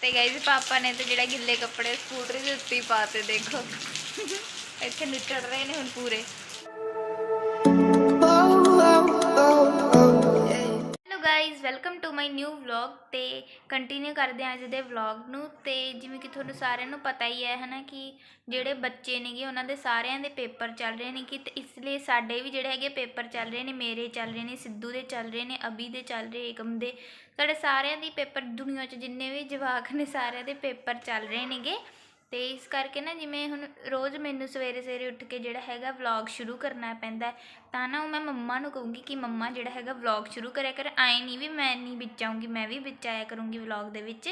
ਤੇ ਗਾਇਸ ਪਾਪਾ ਨੇ ਤੇ ਜਿਹੜਾ ਗਿੱਲੇ ਕੱਪੜੇ ਸਕੂਟਰੀ ਦੇ ਉੱਤੇ ਹੀ ਪਾਤੇ ਦੇਖੋ। ਇੱਥੇ ਨਿੱਚੜ ਰਹੇ ਨੇ ਹੁਣ ਪੂਰੇ। Guys welcome to my new vlog ਤੇ ਕੰਟੀਨਿਊ ਕਰਦੇ ਹਾਂ ਅੱਜ ਦੇ ਵਲੌਗ ਨੂੰ। ਤੇ ਜਿਵੇਂ ਕਿ ਤੁਹਾਨੂੰ ਸਾਰਿਆਂ ਨੂੰ ਪਤਾ ਹੀ ਹੈ, ਹਨਾ, ਕਿ ਜਿਹੜੇ ਬੱਚੇ ਨੇਗੇ, ਉਹਨਾਂ ਦੇ ਸਾਰਿਆਂ ਦੇ ਪੇਪਰ ਚੱਲ ਰਹੇ ਨੇ, ਕਿ ਤੇ ਇਸ ਲਈ ਸਾਡੇ ਵੀ ਜਿਹੜੇ ਹੈਗੇ ਪੇਪਰ ਚੱਲ ਰਹੇ ਨੇ, ਮੇਰੇ ਚੱਲ ਰਹੇ ਨੇ, ਸਿੱਧੂ ਦੇ ਚੱਲ ਰਹੇ ਨੇ, ਅਭੀ ਦੇ ਚੱਲ ਰਹੇ, ਏਕਮ ਦੇ। ਸਾਡੇ ਸਾਰਿਆਂ ਦੀ ਪੇਪਰ ਦੁਨੀਆ 'ਚ ਜਿੰਨੇ ਵੀ ਜਵਾਕ ਨੇ, ਸਾਰਿਆਂ ਦੇ ਪੇਪਰ ਚੱਲ ਰਹੇ ਨੇਗੇ। ਅਤੇ ਇਸ ਕਰਕੇ ਨਾ ਜਿਵੇਂ ਹੁਣ ਰੋਜ਼ ਮੈਨੂੰ ਸਵੇਰੇ ਸਵੇਰੇ ਉੱਠ ਕੇ ਜਿਹੜਾ ਹੈਗਾ ਵਲੋਗ ਸ਼ੁਰੂ ਕਰਨਾ ਪੈਂਦਾ ਤਾਂ ਨਾ ਉਹ ਮੈਂ ਮੰਮਾ ਨੂੰ ਕਹੂੰਗੀ ਕਿ ਮੰਮਾ ਜਿਹੜਾ ਹੈਗਾ ਵਲੋਗ ਸ਼ੁਰੂ ਕਰਿਆ ਕਰ ਆਏ ਨਹੀਂ ਵੀ ਮੈਂ ਨਹੀਂ ਵਿੱਚ ਆਉਂਗੀ ਮੈਂ ਵੀ ਵਿੱਚ ਆਇਆ ਕਰੂੰਗੀ ਵਲੋਗ ਦੇ ਵਿੱਚ।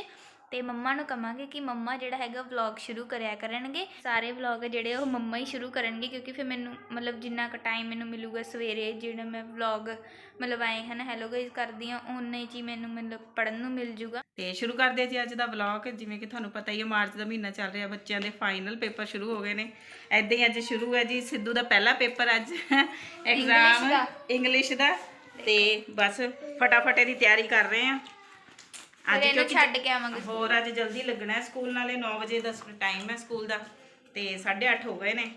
ਤੇ ਮੰਮਾ ਨੂੰ ਕਵਾਂਗੇ ਕਿ ਮੰਮਾ ਜਿਹੜਾ ਹੈਗਾ ਵਲੌਗ ਸ਼ੁਰੂ ਕਰਿਆ ਕਰਨਗੇ। ਸਾਰੇ ਵਲੌਗ ਜਿਹੜੇ ਉਹ ਮੰਮਾ ਹੀ ਸ਼ੁਰੂ ਕਰਨਗੇ ਕਿਉਂਕਿ ਫਿਰ ਮੈਨੂੰ ਮਤਲਬ ਜਿੰਨਾ ਕੁ ਟਾਈਮ ਮੈਨੂੰ ਮਿਲੂਗਾ ਸਵੇਰੇ ਜਿਹੜਾ ਮੈਂ ਵਲੌਗ ਮਤਲਬ ਆਏ ਹਨ ਹੈਲੋ ਗਾਇਸ ਕਰਦੀ ਹਾਂ ਉਨੇ ਹੀ ਮੈਨੂੰ ਮਤਲਬ ਪੜਨ ਨੂੰ ਮਿਲ ਜੂਗਾ। ਤੇ ਸ਼ੁਰੂ ਕਰਦੇ ਜੀ ਅੱਜ ਦਾ ਵਲੌਗ ਜਿਵੇਂ ਕਿ ਤੁਹਾਨੂੰ ਪਤਾ ਹੀ ਹੈ ਮਾਰਚ ਦਾ ਮਹੀਨਾ ਚੱਲ ਰਿਹਾ ਬੱਚਿਆਂ ਦੇ ਫਾਈਨਲ ਪੇਪਰ ਸ਼ੁਰੂ ਹੋ ਗਏ ਨੇ। ਐਦਾਂ ਹੀ ਅੱਜ ਸ਼ੁਰੂ ਹੈ ਜੀ ਸਿੱਧੂ ਦਾ ਪਹਿਲਾ ਪੇਪਰ ਅੱਜ। ਐਗਜ਼ਾਮ ਦਾ। ਇੰਗਲਿਸ਼ ਦਾ। ਤੇ ਬਸ ਫਟਾਫਟ ਇਹਦੀ ਤਿਆਰੀ ਕਰ ਰਹੇ ਹਾਂ। ਫਿਰ ਇਹਨੂੰ ਕਿਉਂਕਿ ਛੱਡ ਕੇ ਆਵਾਂਗੇ ਹੋਰ ਅੱਜ ਜਲਦੀ ਲੱਗਣਾ ਹੈ ਸਕੂਲ ਨਾਲੇ 9 ਵਜੇ ਦਾ ਟਾਈਮ ਹੈ ਸਕੂਲ ਦਾ ਤੇ 8:30 ਹੋ ਗਏ ਨੇ।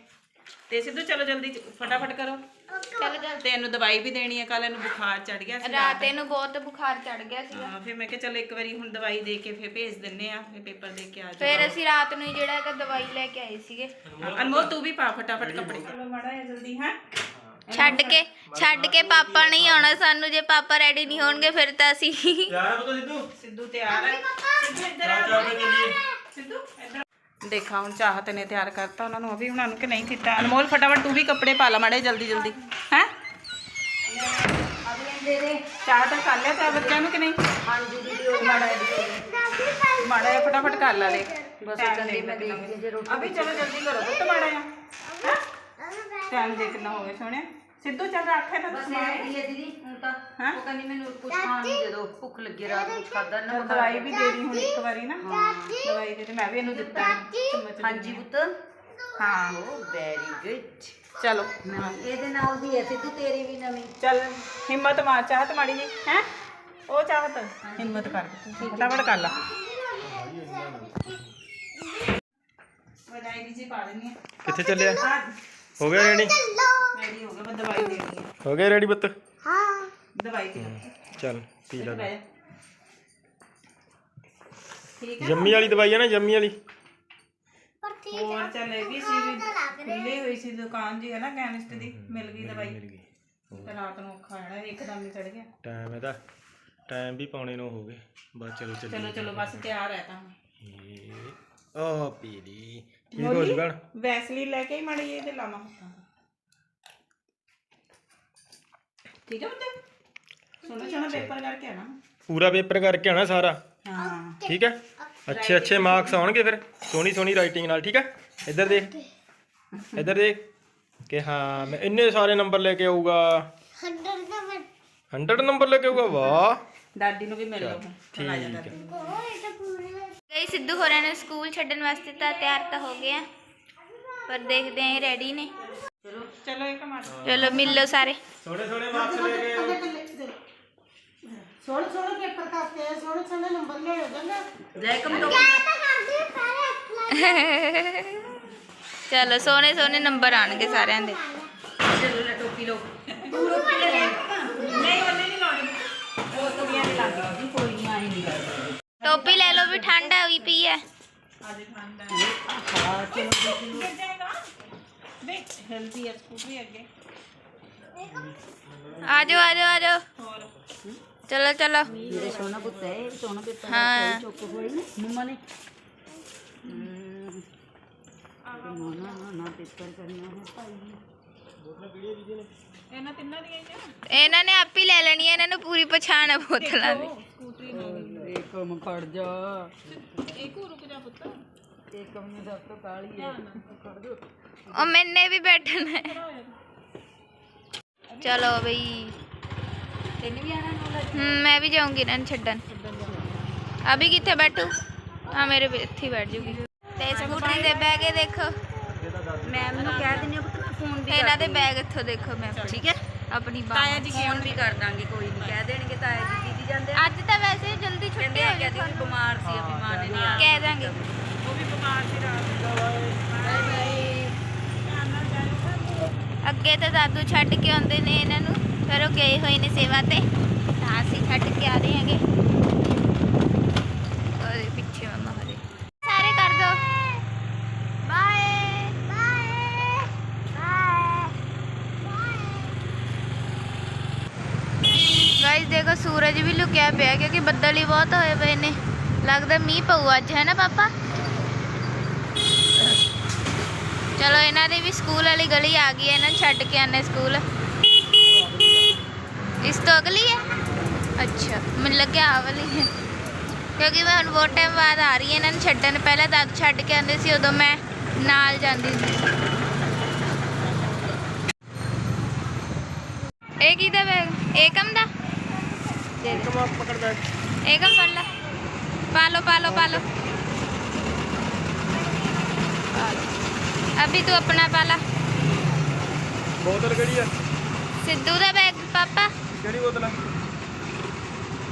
ਤੇ ਸਿੱਧੂ ਚਲੋ ਜਲਦੀ ਫਟਾਫਟ ਕਰੋ। ਚਲੋ ਚੱਲ। ਤੇ ਇਹਨੂੰ ਦਵਾਈ ਵੀ ਦੇਣੀ ਹੈ ਕੱਲ ਇਹਨੂੰ ਬੁਖਾਰ ਚੜ ਗਿਆ ਸੀ ਰਾਤ ਇਹਨੂੰ ਬਹੁਤ ਬੁਖਾਰ ਚੜ ਗਿਆ ਸੀ ਹਾਂ ਫਿਰ ਮੈਂ ਕਿਹਾ ਚਲੋ ਇੱਕ ਵਾਰੀ ਹੁਣ ਦਵਾਈ ਦੇ ਕੇ ਫਿਰ ਭੇਜ ਦਿੰਨੇ ਆ ਫਿਰ ਪੇਪਰ ਦੇ ਕੇ ਆ ਜਾਓ। ਫਿਰ ਅਸੀਂ ਰਾਤ ਨੂੰ ਹੀ ਜਿਹੜਾ ਹੈਗਾ ਦਵਾਈ ਲੈ ਕੇ ਆਏ ਸੀਗੇ। ਅਨਮੋਲ ਤੂੰ ਵੀ ਪਾ ਫਟਾਫਟ ਕੱਪੜੇ। ਚਲੋ ਮਾੜਾ ਜਲਦੀ ਹਾਂ? ਛੱਡ ਕੇ ਛੱਡ ਕੇ ਪਾਪਾ ਨਹੀਂ ਆਉਣਾ ਸਾਨੂੰ ਜੇ ਪਾਪਾ ਰੈਡੀ ਨਹੀਂ ਹੋਣਗੇ ਫਿਰ ਤਾਂ ਅਸੀਂ ਯਾਰ ਬਤਾ ਸਿੱਧੂ? ਸਿੱਧੂ ਤਿਆਰ ਹੈ ਸਿੱਧੂ ਇੱਧਰ ਆ ਚਾਹ ਪੀ ਚੱਲੀਏ। ਸਿੱਧੂ ਇੱਧਰ ਦੇਖਾ ਹੁਣ ਚਾਹਤ ਨੇ ਤਿਆਰ ਕਰਤਾ ਉਹਨਾਂ ਨੂੰ ਅਭੀ ਉਹਨਾਂ ਨੂੰ ਕਿ ਨਹੀਂ ਕੀਤਾ। ਅਨਮੋਲ ਫਟਾਫਟ ਤੂੰ ਵੀ ਕੱਪੜੇ ਪਾ ਲਾ ਮਾੜੇ ਜਲਦੀ ਜਲਦੀ। ਹੈ? ਚਾਹਤ ਕਰ ਲਿਆ ਤੇ ਬੱਚਿਆਂ ਨੂੰ ਕਿ ਨਹੀਂ? ਹਾਂਜੀ ਵੀਡੀਓ ਮਾੜਾ ਜਿਹਾ ਮਾੜਾ ਜਿਹਾ ਫਟਾਫਟ ਕਰ ਲਾ ਲੈ ਬਸ ਚੱਲੀ ਮੈਂ ਦੇਖਦੀ ਜੇ ਰੋਟੀ ਅਭੀ ਸਿੱਧੂ ਚੱਲ ਰੱਖ ਨਾ ਬਸ ਇਹ ਹੈਗੀ ਹੈ ਦੀਦੀ ਹੁਣ ਤਾਂ ਹੈਂ? ਉਹ ਕਹਿੰਦੀ ਮੈਨੂੰ ਕੁਝ ਖਾਣ ਨੂੰ ਦੇ ਦਿਓ ਭੁੱਖ ਲੱਗੀ ਰਾਤ ਨੂੰ ਖਾਦਾ ਨਾ ਚੱਲ ਦਵਾਈ ਵੀ ਦੇ ਦੀ ਹੁਣ ਇੱਕ ਵਾਰੀ ਨਾ। ਦਵਾਈ ਦੇ ਦੇ ਮੈਂ ਵੀ ਇਹਨੂੰ ਦਿੱਤਾ ਹੈ। ਚਮਚ ਹਾਂਜੀ ਪੁੱਤ। ਹਾਂ। ਓ ਵੈਰੀ ਗੁੱਡ ਚਲੋ। ਇਹਦੇ ਨਾਲ ਦੀ ਹੈ ਸਿੱਧੂ ਤੇਰੀ ਵੀ ਨਵੀਂ। ਚੱਲ ਹਿੰਮਤ ਮਾਰ ਚਾਹਤ ਮਾੜੀ ਜੀ ਹੈ? ਉਹ ਚਾਹਤ ਹਿੰਮਤ ਕਰ। ਤੂੰ ਫਟਾਫਟ ਕਰ ਲਾ। ਵਧਾਈ ਦੀ ਜੀ ਪਾ ਦਿੰਨੀ ਆ ਕਿੱਥੇ ਚੱਲਿਆ? ਹੋ ਗਿਆ ਰੈਡੀ ਰੈਡੀ ਹੋ ਗਿਆ ਮੈਂ ਦਵਾਈ ਦੇ ਰਹੀ ਹਾਂ। ਹੋ ਗਿਆ ਰੈਡੀ ਪੁੱਤ? ਦਵਾਈ ਦੇ ਚੱਲ ਪੀ ਲੈ ਜਾ। ਠੀਕ ਹੈ ਜੰਮੀ ਵਾਲੀ ਦਵਾਈ ਹੈ ਨਾ ਜੰਮੀ ਵਾਲੀ? ਹੋਰ ਚੱਲ ਇਹ ਵੀ ਸੀ ਵੀ ਖੁੱਲੀ ਹੋਈ ਸੀ ਦੁਕਾਨ ਜੀ ਹੈ ਨਾ ਕੈਮਿਸਟ ਦੀ ਮਿਲ ਗਈ ਦਵਾਈ। ਤੇ ਰਾਤ ਨੂੰ ਔਖਾ ਹੋਣਾ ਇੱਕਦਮ ਹੀ ਚੜ ਗਿਆ। ਟਾਈਮ ਇਹਦਾ ਟਾਈਮ ਵੀ ਪਾਉਣੇ ਨੂੰ ਹੋ ਗਏ। ਬਸ ਚਲੋ ਚੱਲੀ ਚਲੋ ਚਲੋ ਬਸ ਤਿਆਰ ਹੈ ਤਾਂ ਇਹ ਆ ਪੀ ਲਈ ਠੀਕ ਹੋ ਜੀ ਬਣ ਵੈਸਲੀ ਲੈ ਕੇ ਹੀ ਮਾੜੀ ਜਿਹੀ ਤੇ ਲਾਵਾਂ ਹੱਥਾਂ ਤੇ। ਠੀਕ ਹੈ ਬੱਚਾ ਸੋਨਾ ਸੋਨਾ ਪੇਪਰ ਕਰਕੇ ਆਣਾ ਪੂਰਾ ਪੇਪਰ ਕਰਕੇ ਆਣਾ ਸਾਰਾ? ਹਾਂ। ਠੀਕ ਹੈ ਅੱਛੇ ਅੱਛੇ ਮਾਰਕਸ ਆਉਣਗੇ ਫਿਰ। ਸੋਹਣੀ ਸੋਹਣੀ ਰਾਈਟਿੰਗ ਨਾਲ ਠੀਕ ਹੈ ਇੱਧਰ ਦੇਖ। ਇੱਧਰ ਦੇਖ। ਕਿ ਹਾਂ ਮੈਂ ਇੰਨੇ ਸਾਰੇ ਨੰਬਰ ਲੈ ਕੇ ਆਊਗਾ। 100 ਨੰਬਰ ਲੈ ਕੇ ਆਊਗਾ? ਵਾਹ। ਦਾਦੀ ਨੂੰ ਵੀ ਮਿਲ ਲਓ ਹੁਣ। ਠੀਕ ਹੈ ਗਈ ਸਿੱਧੂ ਹੋਰਾਂ ਨੇ ਸਕੂਲ ਛੱਡਣ ਵਾਸਤੇ ਤਾਂ ਤਿਆਰ ਤਾਂ ਹੋ ਗਏ ਆ ਪਰ ਦੇਖਦੇ ਆਂ ਇਹ ਰੈਡੀ ਨੇ। ਚਲੋ ਇੱਕ ਮਾਰ ਚਲੋ ਮਿਲ ਲਓ ਸਾਰੇ। ਸੋਹਣੇ ਸੋਹਣੇ ਮਾਰਕਸ ਲੈ ਕੇ ਆਓ। ਸੋਹਣੇ ਸੋਹਣੇ ਪੇਪਰ ਕਰਤੇ ਆ ਸੋਹਣੇ ਸੋਹਣੇ ਨੰਬਰ ਲੈ ਹੋ ਜਾਣਾ ਲੈ ਕਮ ਤੋਂ ਚਲੋ ਸੋਹਣੇ ਸੋਹਣੇ ਨੰਬਰ ਆਣਗੇ ਸਾਰਿਆਂ ਦੇ। ਚਲੋ ਲੈ ਟੋਪੀ ਲਓ। ਨਹੀਂ ਉਹਨੇ ਨਹੀਂ ਲਾਉਣੀ। ਉਹ ਕੁੜੀਆਂ ਦੀ ਲੱਗ ਗਈ ਕੋਈ ਨਹੀਂ ਆਈ ਨਹੀਂ ਕਰਦਾ ਟੋਪੀ ਲੈ ਲਓ ਵੀ ਠੰਡ ਹੋਈ ਪਈ ਹੈ ਅੱਜ ਠੰਡ ਹੈ ਹਾਂ ਚਲੋ ਗਿਰ ਜਾਏਗਾ ਦੇਖ ਹੈਲਦੀ ਹੈ ਸਕੂਟਰੀ ਅੱਗੇ ਆਜੋ ਆਜੋ ਆਜੋ ਹੋਰ ਚਲੋ ਚਲੋ ਮੇਰੇ ਸੋਹਣਾ ਪੁੱਤ ਹੈ ਇਹ ਸੋਹਣਾ ਪੇਪਰ ਇਹਨਾਂ ਤਿੰਨਾਂ ਦੀਆਂ ਹੀ ਆ ਇਹਨਾਂ ਨੇ ਆਪ ਹੀ ਲੈ ਲੈਣੀ ਹੈ ਇਹਨਾਂ ਨੂੰ ਪੂਰੀ ਪਛਾਣ ਹੈ ਬੋਤਲਾਂ ਦੀ। ਸਕੂਟਰੀ ਨੂੰ ਇੱਕ ਮ ਫੜ ਜਾ ਇੱਕ ਹੋਰ ਰੁਕ ਜਾ ਪੁੱਤ ਇੱਕ ਮੇ ਸਭ ਤੋਂ ਕਾਲੀ ਹੈ ਫੜ ਦੋ ਉਹ ਮੈਨੇ ਵੀ ਬੈਠਣਾ ਹੈ। ਚਲੋ ਬਈ। ਤੈਨੂੰ ਵੀ ਆਣਾ ਨਾਲ ਹਮ, ਮੈਂ ਵੀ ਜਾਊਂਗੀ ਇਹਨਾਂ ਨੂੰ ਛੱਡਣ। ਅਭੀ ਕਿੱਥੇ ਬੈਠੂ? ਆ ਮੇਰੇ ਵੀ ਇੱਥੇ ਹੀ ਬੈਠ ਜੂਗੀ। ਤੇ ਸਕੂਟਰੀ ਦੇ ਬੈਗ ਇਹ ਦੇਖੋ। ਮੈਮ ਨੂੰ ਕਹਿ ਦਿੰਦੇ ਆ ਪੁੱਤ ਫੋਨ ਵੀ ਇਹਨਾਂ ਦੇ ਬੈਗ ਇੱਥੋਂ ਦੇਖੋ ਮੈਂ ਠੀਕ ਹੈ। ਆਪਣੀ ਬਾਹ। ਜੀ ਫੋਨ ਵੀ ਕਰ ਦਾਂਗੇ ਕੋਈ ਨਹੀਂ ਕਹਿ ਦੇਣਗੇ ਤਾਇਆ ਜੀ ਦੀਦੀ ਜਾਂਦੇ ਆ। ਅੱਜ ਤਾਂ ਵੈਸੇ ਜਲਦੀ ਛੁੱਟੀ ਕਹਿੰਦੇ ਹੋ ਆ ਕਿ ਅਸੀਂ ਬਿਮਾਰ ਸੀ ਆਪਣੀ ਮਾਂ ਨੇ ਨਹੀਂ ਕਰਾਂਗੇ ਉਹ ਵੀ ਬਿਮਾਰ ਸੀ ਰਾਤ ਬਾਏ ਬਾਏ ਅੱਗੇ ਤਾਂ ਦਾਦੂ ਛੱਡ ਕੇ ਆਉਂਦੇ ਨੇ ਇਹਨਾਂ ਨੂੰ। ਫਿਰ ਉਹ ਗਏ ਹੋਏ ਨੇ ਸੇਵਾ ਤੇ। ਤਾਂ ਅਸੀਂ ਛੱਡ ਕੇ ਆ ਰਹੇ ਹਾਂਗੇ ਉਹਦੇ ਪਿੱਛੇ ਮਮਾ ਹਰੇ ਸਾਰੇ ਕਰ ਦੋ ਬਾਏ ਬਾਏ ਗਾਇਸ ਦੇਖੋ ਸੂਰਜ ਵੀ ਲੁਕਿਆ ਪਿਆ ਕਿਉਂਕਿ ਬੱਦਲ ਹੀ ਬਹੁਤ ਹੋਏ ਪਏ ਨੇ। ਲੱਗਦਾ ਮੀਂਹ ਪਊ ਅੱਜ, ਹੈ ਨਾ ਪਾਪਾ? ਚਲੋ, ਇਹਨਾਂ ਦੀ ਵੀ ਸਕੂਲ ਵਾਲੀ ਗਲੀ ਆ ਗਈ ਹੈ ਇਹਨਾਂ ਛੱਡ ਕੇ ਆਨੇ ਸਕੂਲ। ਇਸ ਤੋਂ ਅਗਲੀ ਹੈ? ਅੱਛਾ, ਮੈਨੂੰ ਲੱਗਿਆ ਆ ਵਾਲੀ ਹੈ। ਕਿਉਂਕਿ ਮੈਂ ਹੁਣ ਬਹੁਤ ਟਾਈਮ ਬਾਅਦ ਆ ਰਹੀ ਹਾਂ ਇਹਨਾਂ ਨੂੰ ਛੱਡਣ। ਪਹਿਲਾਂ ਦਾਦੂ ਛੱਡ ਕੇ ਆਉਂਦੇ ਸੀ, ਉਦੋਂ ਮੈਂ ਨਾਲ ਜਾਂਦੀ ਸੀ। ਇਹ ਕਿਹਦਾ ਦਾ ਇੱਕ ਮਾਰ ਪਕੜ ਬੈਠ ਏਕਮ ਫੜ ਲੈ ਪਾ ਲਓ ਪਾ ਲਓ ਪਾ ਲਓ अभी तू अपना पाला ਬੋਤਲ ਕਿਹੜੀ ਆ सिद्धू का बैग पापा ਕਿਹੜੀ ਬੋਤਲ ਆ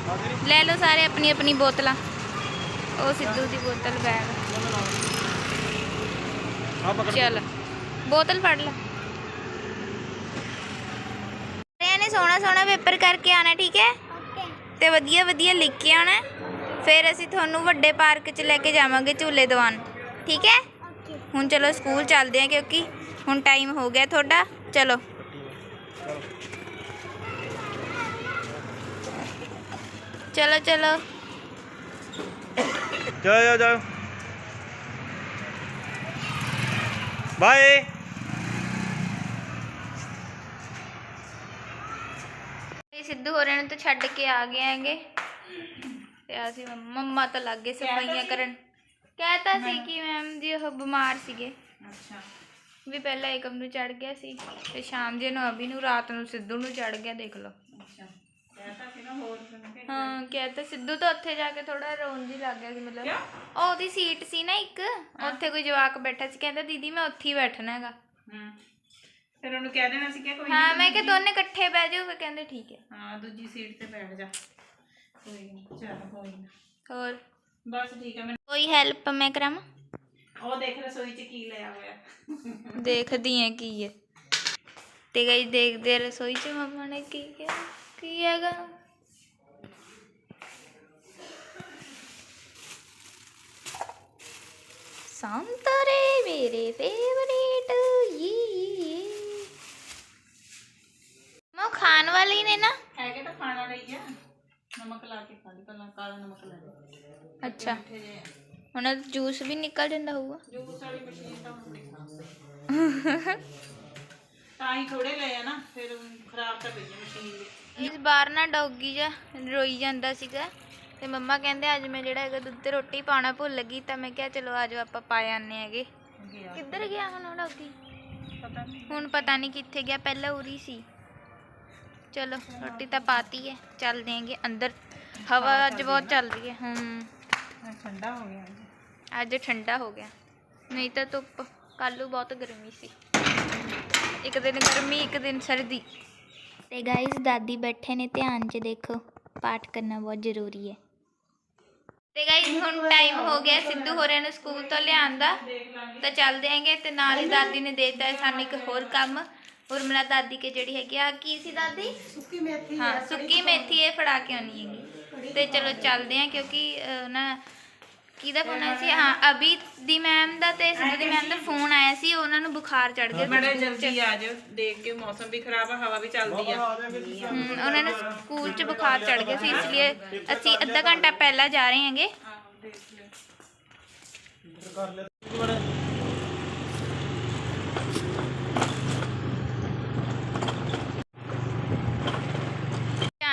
ਆ ਤੇਰੀ ले लो सारे अपनी अपनी बोतल ओ सिद्धू की बोतल बैग ਆ ਪਕੜ चल बोतल फड़ ला ਨੇ ਸੋਹਣਾ ਸੋਹਣਾ ਪੇਪਰ ਕਰਕੇ ਆਣਾ ਠੀਕ ਹੈ ਤੇ ਵਧੀਆ ਵਧੀਆ ਲਿਖ ਕੇ ਆਣਾ ਫਿਰ ਅਸੀਂ ਤੁਹਾਨੂੰ ਵੱਡੇ ਪਾਰਕ 'ਚ ਲੈ ਕੇ ਜਾਵਾਂਗੇ ਝੂਲੇ ਦਵਾਨ। ਠੀਕ ਹੈ? ਹੁਣ ਚਲੋ ਸਕੂਲ ਚੱਲਦੇ ਆ ਕਿਉਂਕਿ ਹੁਣ ਟਾਈਮ ਹੋ ਗਿਆ ਤੁਹਾਡਾ। ਚਲੋ। ਚਲੋ ਚਲੋ। ਜਾ ਜਾ ਜਾ ਬਾਏ ਸਿੱਧੂ ਹੋਰਾਂ ਨੂੰ ਤਾਂ ਛੱਡ ਕੇ ਆ ਗਏ ਹੈਗੇ। ਤੇ ਅਸੀਂ ਮੰਮਾ ਤਾਂ ਲੱਗੇ ਸਫਾਈਆਂ ਕਰਨ। ਕਹਿਤਾ ਸੀ ਕਿ ਮੈਮ ਜੀ ਉਹ ਬਿਮਾਰ ਸੀਗੇ। ਅੱਛਾ। ਵੀ ਪਹਿਲਾਂ ਏਕਮ ਨੂੰ ਚੜ ਗਿਆ ਸੀ ਤੇ ਸ਼ਾਮ ਜੇ ਨੂੰ ਅਭੀ ਨੂੰ ਰਾਤ ਨੂੰ ਸਿੱਧੂ ਨੂੰ ਚੜ ਗਿਆ ਦੇਖ ਲਓ। ਅੱਛਾ। ਕਹਿਤਾ ਸੀ ਨਾ ਹੋਰ ਹਾਂ ਕਹਿਤਾ। ਸਿੱਧੂ ਤਾਂ ਉੱਥੇ ਜਾ ਕੇ ਥੋੜਾ ਰੋਣ ਜੀ ਲੱਗ ਗਿਆ ਸੀ ਮਤਲਬ? ਉਹ ਉਹਦੀ ਸੀਟ ਸੀ ਨਾ ਇੱਕ ਉੱਥੇ ਕੋਈ ਜਵਾਕ ਬੈਠਾ ਸੀ ਕਹਿੰਦਾ ਦੀਦੀ ਮੈਂ ਉੱਥੇ ਹੀ ਬੈਠਣਾ ਹੈਗਾ। ਹੂੰ। ਫਿਰ ਉਹਨੂੰ ਕਹਿ ਦੇਣਾ ਸੀ ਕਿ ਕੋਈ ਹਾਂ ਮੈਂ ਕਿ ਦੋਨੇ ਇਕੱਠੇ ਬਹਿ ਜਾਓ ਫਿਰ ਕਹਿੰਦੇ ਠੀਕ ਹੈ। ਹਾਂ ਦੂਜੀ ਸੀਟ ਤੇ ਬੈਠ ਜਾ। ਕੋਈ ਨਹੀਂ ਚੱਲ ਕੋਈ ਨਾ। ਹੋਰ? ਬਸ ਠੀਕ ਹੈ ਮੈਂ ਕੋਈ ਹੈਲਪ ਮੈਂ ਕਰਾਵਾਂ? ਉਹ ਦੇਖ ਰਸੋਈ 'ਚ ਕੀ ਲਿਆ ਹੋਇਆ। ਦੇਖਦੀ ਆ ਕੀ ਹੈ। ਤੇ ਗਈ ਦੇਖਦੇ ਆ ਰਸੋਈ ਚ ਮੰਮਾ ਨੇ ਕੀ ਕਿਹਾ ਕੀ ਹੈਗਾ? ਸੰਤਰੇ ਮੇਰੇ ਫੇਵਰੇਟ ਯੀ ਮੋ ਖਾਣ ਵਾਲੀ ਨੇ ਨਾ ਹੈਗੇ ਤਾਂ ਖਾਣਾ ਲਈ ਆ। ਨਮਕ ਲਾ ਕੇ ਖਾ ਲਈ ਪਹਿਲਾਂ ਕਾਲਾ ਨਮਕ ਲਾ ਅੱਛਾ। ਮਿੱਠੇ ਜਿਹੇ। ਆ। ਉਹਨਾਂ ਦਾ ਜੂਸ ਵੀ ਨਿਕਲ ਜਾਂਦਾ ਹੋਊਗਾ। ਜੂਸ ਵਾਲੀ ਮਸ਼ੀਨ ਤਾਂ ਹੁਣ ਨਹੀਂ ਖਾਂਦੇ। ਤਾਂ ਹੀ ਥੋੜੇ ਲਏ ਆ ਨਾ ਫਿਰ ਖਰਾਬ ਤਾਂ ਪਈ ਆ ਮਸ਼ੀਨ ਦੀ ਇਸ ਬਾਰ ਨਾ ਡੌਗੀ ਜਾ ਰੋਈ ਜਾਂਦਾ ਸੀਗਾ ਤੇ ਮੰਮਾ ਕਹਿੰਦੇ ਅੱਜ ਮੈਂ ਜਿਹੜਾ ਹੈਗਾ ਦੁੱਧ ਤੇ ਰੋਟੀ ਪਾਉਣਾ ਭੁੱਲ ਗਈ ਤਾਂ ਮੈਂ ਕਿਹਾ ਚਲੋ ਆਜੋ ਆਪਾਂ ਪਾ ਆਨੇ ਹੈਗੇ। ਗਿਆ ਕਿੱਧਰ ਗਿਆ ਹੁਣ ਉਹ ਡੌਗੀ? ਪਤਾ ਨਹੀਂ ਹੁਣ ਪਤਾ ਨਹੀਂ ਕਿੱਥੇ ਗਿਆ ਪਹਿਲਾਂ ਉਰੀ ਸੀ। ਚਲੋ ਰੋਟੀ ਤਾਂ ਪਾਤੀ ਹੈ ਚੱਲਦੇ ਆਂਗੇ ਅੰਦਰ। ਹਵਾ ਅੱਜ ਬਹੁਤ ਚੱਲ ਰਹੀ ਹੈ। ਹੂੰ ਠੰਡਾ ਹੋ ਗਿਆ ਅੱਜ। ਠੰਡਾ ਹੋ ਗਿਆ। ਨਹੀਂ ਤਾਂ ਧੁੱਪ ਕੱਲੂ ਬਹੁਤ ਗਰਮੀ ਸੀ। ਇੱਕ ਦਿਨ ਗਰਮੀ ਇੱਕ ਦਿਨ ਸਰਦੀ। ਤੇ ਗਾਇਸ ਦਾਦੀ ਬੈਠੇ ਨੇ ਧਿਆਨ 'ਚ ਦੇਖੋ ਪਾਠ ਕਰਨਾ ਬਹੁਤ ਜ਼ਰੂਰੀ ਹੈ ਤੇ ਗਾਇਸ ਹੁਣ ਟਾਈਮ ਹੋ ਗਿਆ ਸਿੱਧੂ ਹੋਰਿਆਂ ਨੂੰ ਸਕੂਲ ਤੋਂ ਲਿਆਉਣ ਦਾ। ਤਾਂ ਚੱਲਦੇ ਆਂਗੇ ਤੇ ਨਾਲ ਹੀ ਦਾਦੀ ਨੇ ਦੇਤਾ ਹੈ ਸਾਨੂੰ ਇੱਕ ਹੋਰ ਕੰਮ। ਉਰਮਲਾ ਦਾਦੀ ਕੇ ਜਿਹੜੀ ਹੈਗੀ ਆ ਕੀ ਸੀ ਦਾਦੀ? ਸੁੱਕੀ ਮੇਥੀ ਹਾਂ ਸੁੱਕੀ ਮੇਥੀ ਇਹ ਫੜਾ ਕੇ ਆਉਣੀ ਹੈਗੀ। ਤੇ ਚਲੋ ਚੱਲਦੇ ਆਂ ਕਿਉਂਕਿ ਅਹ, ਨਾ ਕਿਹਦਾ ਫੋਨ ਆਇਆ ਸੀ? ਹਾਂ ਅਭੀ ਦੀ ਮੈਮ ਦਾ ਤੇ ਸਿੱਧੂ ਦੀ ਮੈਮ ਦਾ ਫੋਨ ਆਇਆ ਸੀ ਉਹਨਾਂ ਨੂੰ ਬੁਖਾਰ ਚੜ ਗਿਆ ਮੈਡਮ ਜਲਦੀ ਆ ਜਾਓ ਦੇਖ ਕੇ ਮੌਸਮ ਵੀ ਖਰਾਬ ਆ ਹਵਾ ਵੀ ਚੱਲਦੀ ਆ। ਹਮ, ਉਹਨਾਂ ਨੂੰ ਸਕੂਲ 'ਚ ਬੁਖਾਰ ਚੜ ਗਿਆ ਸੀ ਇਸ ਲਈ ਅਸੀਂ ਅੱਧਾ ਘੰਟਾ ਪਹਿਲਾਂ ਜਾ ਰਹੇ ਹਾਂਗੇ।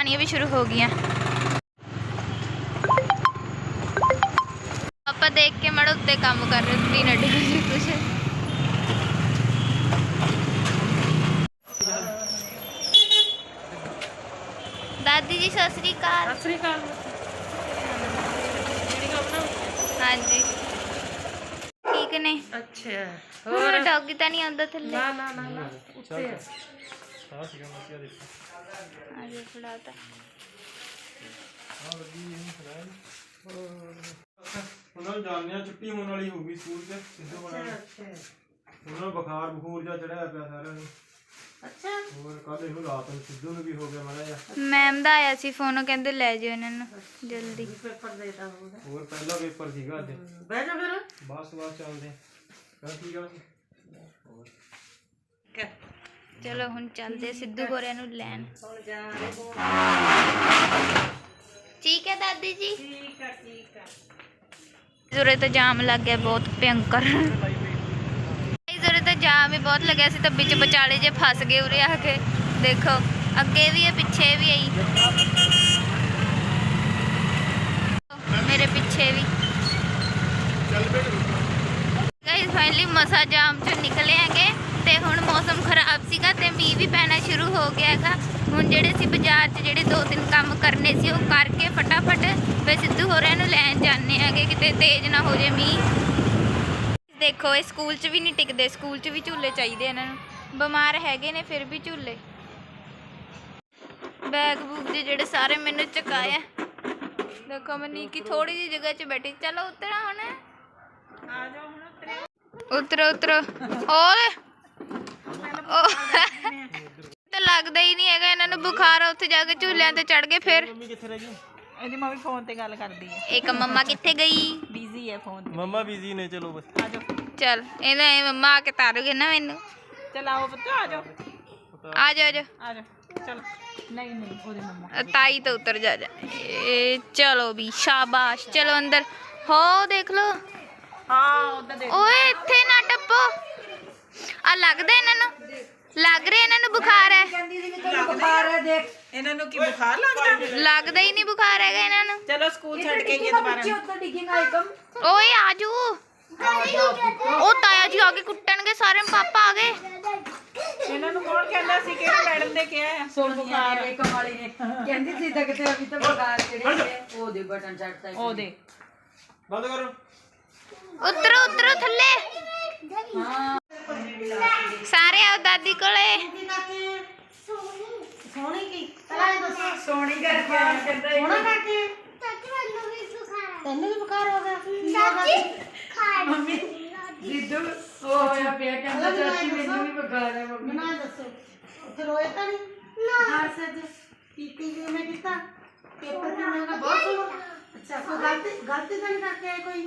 ਆਹੋ ਦੇਖ ਲਿਓ ਆਣੀਆਂ ਵੀ ਸ਼ੁਰੂ ਹੋ ਗਈਆਂ ਆਪਾਂ ਦੇਖ ਕੇ ਮੜ ਉੱਤੇ ਕੰਮ ਕਰ ਰਹੇ ਸੀ ਨੱਡੀ ਜੀ ਕੁਛ ਦਾਦੀ ਜੀ ਸਤਿ ਸ੍ਰੀ ਅਕਾਲ ਸਤਿ ਸ੍ਰੀ ਅਕਾਲ ਜਿਹੜੀ ਖਾਣਾ ਹਾਂਜੀ ਠੀਕ ਨੇ ਅੱਛਾ ਹੋਰ ਡੌਗੀ ਤਾਂ ਨਹੀਂ ਆਉਂਦਾ ਥੱਲੇ ਨਾ ਨਾ ਨਾ ਨਾ ਉੱਤੇ ਆ ਆ ਸੀਗਾ ਮਸਿਆ ਦੇਖੋ ਆਜੋ ਫੜਾਤਾ ਆ ਲੱਗੀ ਇਹਨੂੰ ਫੜਾ ਉਹਨਾਂ ਨੂੰ ਜਾਣਿਆ ਛੁੱਟੀ ਹੋਣ ਵਾਲੀ ਹੋ ਗਈ ਸਕੂਲ 'ਚ ਸਿੱਧੂ ਹੋਣਾ ਨੂੰ। ਉਹਨਾਂ ਨੂੰ ਬੁਖਾਰ ਬਖੂਰ ਜਿਹਾ ਚੜਿਆ ਪਿਆ ਸਾਰਿਆਂ ਨੂੰ। ਅੱਛਾ। ਹੋਰ ਕੱਲ ਇਹਨੂੰ ਰਾਤ ਨੂੰ ਸਿੱਧੂ ਨੂੰ ਵੀ ਹੋ ਗਿਆ ਮਾੜਾ ਜਿਹਾ। ਮੈਮ ਦਾ ਆਇਆ ਸੀ ਫੋਨ ਉਹ ਕਹਿੰਦੇ ਲੈ ਜਾਓ ਇਹਨਾਂ ਨੂੰ ਜਲਦੀ। ਪੇਪਰ ਦੇਤਾ ਹੋਊਗਾ ਹੋਰ ਪਹਿਲਾ ਪੇਪਰ ਸੀਗਾ ਅੱਜ। ਬਹਿ ਜਾ ਫਿਰ। ਬਸ ਬਸ ਚੱਲਦੇ। ਚਲ ਠੀਕ ਆ। ਕਿਆ? ਚਲੋ ਹੁਣ ਚੱਲਦੇ ਸਿੱਧੂ ਗੋਰਿਆਂ ਨੂੰ ਲੈਣ। ਹੁਣ ਜਾ ਰਹੇ ਹੋ ਠੀਕ ਹੈ ਦਾਦੀ ਜੀ? ਠੀਕ ਜ਼ੋਰੇ ਤਾਂ ਜਾਮ ਲੱਗ ਗਿਆ ਬਹੁਤ ਭਿਅੰਕਰ। ਜ਼ੋਰੇ ਤਾਂ ਜਾਮ ਹੀ ਬਹੁਤ ਲੱਗਿਆ ਸੀ ਤਾਂ ਵਿੱਚ ਵਿਚਾਲੇ ਜੇ ਫਸ ਗਏ ਉਰੇ ਆ ਕੇ। ਦੇਖੋ ਅੱਗੇ ਵੀ ਹੈ ਪਿੱਛੇ ਵੀ ਆਈ ਮੇਰੇ ਪਿੱਛੇ ਵੀ। ਗਾਇਸ ਫਾਈਨਲੀ ਮਸਾ ਜਾਮ ਚੋਂ ਨਿਕਲੇ ਹੈਗੇ। ਤੇ ਹੁਣ ਮੌਸਮ ਖਰਾਬ ਸੀਗਾ ਤੇ ਮੀਂਹ ਵੀ ਪੈਣਾ ਸ਼ੁਰੂ ਹੋ ਗਿਆ ਹੈਗਾ। ਹੁਣ ਜਿਹੜੇ ਸੀ ਬਾਜ਼ਾਰ 'ਚ ਜਿਹੜੇ ਦੋ ਤਿੰਨ ਕੰਮ ਕਰਨੇ ਸੀ ਉਹ ਕਰਕੇ ਫਟਾਫਟ ਵੇ ਸਿੱਧੂ ਹੋਰਿਆਂ ਨੂੰ ਲੈਣ ਜਾਂਦੇ ਹੈਗੇ ਕਿਤੇ ਤੇਜ਼ ਨਾ ਹੋ ਜੇ ਮੀਂਹ। ਦੇਖੋ ਇਹ ਸਕੂਲ 'ਚ ਵੀ ਨਹੀਂ ਟਿਕਦੇ ਸਕੂਲ 'ਚ ਵੀ ਝੂਲੇ ਚਾਹੀਦੇ ਇਹਨਾਂ ਨੂੰ। ਬਿਮਾਰ ਹੈਗੇ ਨੇ ਫਿਰ ਵੀ ਝੂਲੇ। ਬੈਗ ਬੂਗ ਜਿਹੇ ਜਿਹੜੇ ਸਾਰੇ ਮੈਨੂੰ ਚੁਕਾਇਆ ਦੇਖੋ ਮੈਂ ਨੀਕੀ ਥੋੜੀ ਜਿਹੀ ਜਗ੍ਹਾ 'ਚ ਬੈਠੀ। ਚਲੋ ਉਤਰਾ ਹੁਣ। ਆ ਜਾਓ ਹੁਣ ਉਤਰੇ। ਉਤਰੋ ਉਤਰੋ। ਓਏ ਤਾਂ ਲੱਗਦਾ ਹੀ ਨਹੀਂ ਹੈਗਾ ਇਹਨਾਂ ਨੂੰ ਬੁਖਾਰ ਆ ਉੱਥੇ ਜਾ ਕੇ ਝੂਲਿਆਂ ਤੇ ਚੜ ਗਏ ਫਿਰ। ਮੰਮੀ ਕਿੱਥੇ ਰਹਿ ਗਈ? ਇਹਦੀ ਮੰਮੀ ਫੋਨ ਤੇ ਗੱਲ ਕਰਦੀ ਹੈ। ਇੱਕ ਮੰਮਾ ਕਿੱਥੇ ਗਈ? ਬਿਜ਼ੀ ਹੈ ਫੋਨ ਤੇ। ਮੰਮਾ ਬਿਜ਼ੀ ਨੇ ਚਲੋ ਬਸ। ਆ ਜਾਓ। ਚਲ ਇਹਨਾਂ ਇਹ ਮੰਮਾ ਆ ਕੇ ਤਾਰੂਗੇ ਨਾ ਮੈਨੂੰ। ਚਲ ਆਓ ਪੁੱਤ ਆ ਜਾਓ। ਆ ਜਾ ਆ ਜਾ ਆ ਜਾਓ। ਚਲ। ਨਹੀਂ ਨਹੀਂ ਉਹਦੇ ਮੰਮਾ। ਤਾਈ ਤਾਂ ਉਤਰ ਜਾ ਜਾ। ਇਹ ਚਲੋ ਵੀ ਸ਼ਾਬਾਸ਼। ਚਲੋ ਅੰਦਰ। ਹੋ ਦੇਖ ਲਓ। ਹਾਂ ਉਧਰ ਦੇਖ ਓਏ ਇੱਥੇ ਨਾ ਟੱਪੋ। ਆ ਲੱਗਦਾ ਇਹਨਾਂ ਨੂੰ? ਲੱਗ ਰਿਹਾ ਇਹਨਾਂ ਨੂੰ ਬੁਖਾਰ ਹੈ? ਇਹਨਾਂ ਨੂੰ ਕੀ ਬੁਖਾਰ ਲੱਗਦਾ? ਲੱਗਦਾ ਹੀ ਨਹੀਂ ਬੁਖਾਰ ਹੈਗਾ ਇਹਨਾਂ ਨੂੰ। ਚਲੋ ਸਕੂਲ ਛੱਡ ਕੇ ਆਈਏ ਦੁਬਾਰਾ। ਓਏ ਆਜੂ ਉਹ ਤਾਇਆ ਜੀ ਆ ਕੇ ਕੁੱਟਣਗੇ ਸਾਰੇ ਪਾਪਾ ਆ ਗਏ। ਇਹਨਾਂ ਨੂੰ ਕੌਣ ਕਹਿੰਦਾ ਸੀ ਕਿਹੜੀ ਮੈਡਮ ਨੇ ਕਿਹਾ ਹੈ ਸੁਣ ਬੁਖਾਰ ਇੱਕ ਵਾਲੀ ਨੇ। ਕਹਿੰਦੀ ਸੀ ਤਾਂ ਕਿਤੇ ਅਭੀ ਤਾਂ ਬਗਾਰ ਜਿਹੜੇ ਨੇ ਉਹਦੇ ਬਟਨ ਛੱਡਤਾ ਉਹਦੇ ਬੰਦ ਕਰੋ। ਉਤਰੋ ਉਤਰੋ ਥੱਲੇ। ਸਾਰੇ ਆਓ ਦਾਦੀ ਕੋਲੇ। ਸੋਹਣੀ ਕੀ? ਤਰਾ ਇਹ ਦੱਸੋ। ਸੋਹਣੀ ਕਰਕੇ ਕਹਿੰਦਾ। ਸੋਹਣਾ ਕਰਕੇ। ਤੈਨੂੰ ਵੀ ਬੁਖਾਰ ਹੋ ਗਿਆ। ਮੰਮੀ ਜਿੱਦੂ ਉਹ ਹੋਇਆ ਪਿਆ ਕਹਿੰਦਾ ਚਾਚੀ ਮੈਨੂੰ ਵੀ ਬਗਾਰ ਹੈ ਮੰਮੀ। ਮੈਨੂੰ ਇਹ ਦੱਸੋ। ਉੱਥੇ ਰੋਏ ਤਾਂ ਨਹੀਂ? ਨਾ। ਹਾਂ ਸੱਜ। ਕੀ ਕੀ ਮੈਂ ਕੀਤਾ? ਪੇਪਰ ਕਿਵੇਂ ਦਾ ਬਹੁਤ ਅੱਛਾ ਕੋਈ ਗਲਤੀ ਗਲਤੀ ਤਾਂ ਨਹੀਂ ਕਰਕੇ ਆਏ ਕੋਈ?